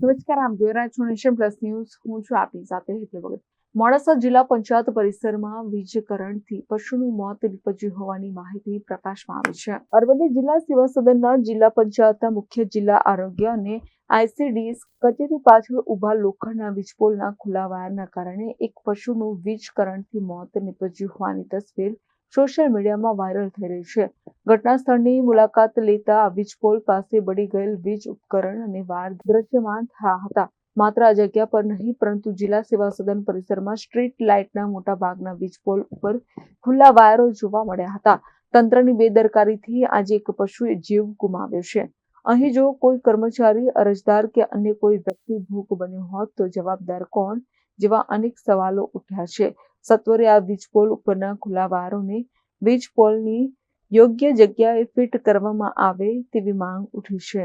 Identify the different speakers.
Speaker 1: નમસ્કાર, આમ જોઈ રહ્યા છો નેશન પ્લસ ન્યૂઝ. હું છું આપની સાથે હેતલ વગર મોડાસા જિલ્લા પંચાયત પરિસરમાં વીજ કરંટથી પશુનું મોત નીપજ્યું હોવાની માહિતી પ્રકાશમાં આવી છે. અરવલ્લી જિલ્લા સેવા સદનના જિલ્લા પંચાયતના મુખ્ય જિલ્લા આરોગ્ય અને આઈસીડીએસ કચેરી પાછળ ઊભા લોખંડના વીજપોલના ખુલ્લા વાયરના કારણે એક પશુનું વીજ કરંટથી મોત નીપજ્યું હોવાની તસવીર સોશિયલ મીડિયામાં વાયરલ થઈ રહી છે. ઘટના સ્થળની મુલાકાત લેતા વીજ પોલ પાસે બળી ગયેલ વીજ ઉપકરણ અને વાર દ્રશ્યમાન હતા. માત્ર આ જગ્યા પર નહીં, પરંતુ જિલ્લા સેવા સદન પરિસરમાં સ્ટ્રીટ લાઇટના મોટા ભાગના વીજપોલ ઉપર ખુલ્લા વાયરો જોવા મળ્યા હતા. તંત્રની બેદરકારીથી આજે એક પશુએ જીવ ગુમાવ્યો છે. અહીં જો કોઈ કર્મચારી, અરજદાર કે અન્ય કોઈ વ્યક્તિ ભૂખ બન્યો હોત તો જવાબદાર કોણ? જેવા અનેક સવાલો ઉઠ્યા છે. સત્વરે આ વીજપોલ ઉપરના ખુલ્લા વાયરોને વીજપોલની યોગ્ય જગ્યાએ ફિટ કરવામાં આવે તેવી માંગ ઉઠી છે.